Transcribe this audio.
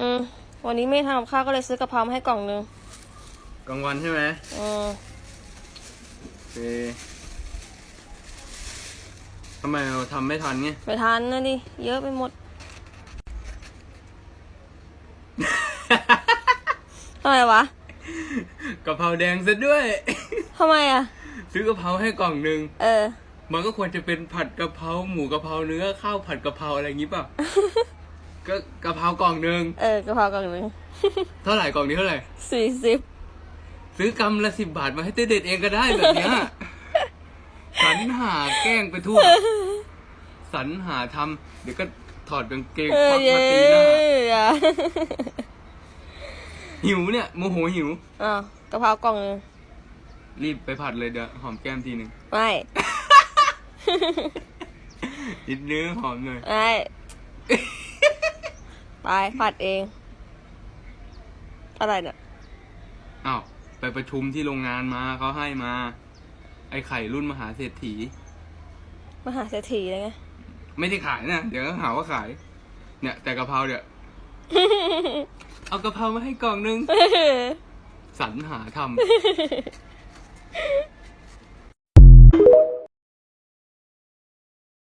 อืมวันนี้ไม่ทำกับข้าวก็เลยซื้อกะเพรามาให้กล่องนึงกลางวันใช่ไหมอืมโอเคทำไมเราทำไม่ทันไงไปทานนะดิเยอะไปหมด ทำไมวะกะเพราแดงซะด้วย ทำไมอะ ซื้อกะเพราให้กล่องหนึ่งเออ มันก็ควรจะเป็นผัดกะเพราหมูกะเพราเนื้อข้าวผัดกะเพราอะไรอย่างงี้ป่ะ ก็กะเพรากล่องหนึ่งเออกะเพรากล่องนึงเท่าไหร่กล่องนี้เท่าไหร่สี่สิบซื้อกำละสิบบาทมาให้เต้เด็ดเองก็ได้แบบเนี้ยสรรหาแกล้งไปทั่วสรรหาทำเดี๋ยวก็ถอดกางเกงเออพับเย้มาตีหน้าอะหิวเนี่ยโมโหหิวอ้าวกะเพรากล่องนึงรีบไปผัดเลยเดี๋ยวหอมแก้มทีหนึ่งไม่นิดนึงหอมหน่อยไม่ ไปผัดเอง อะไรเนี่ยอ้าวไปประชุมที่โรงงานมาเขาให้มา ไอ้ไข่รุ่นมหาเศรษฐี มหาเศรษฐีเลยไง ไม่ได้ขายนะเดี๋ยวก็หาว่าขาย เนี่ย แต่กะเพราเนี่ยเอากะเพรามาให้กล่องนึงสรรหาทำ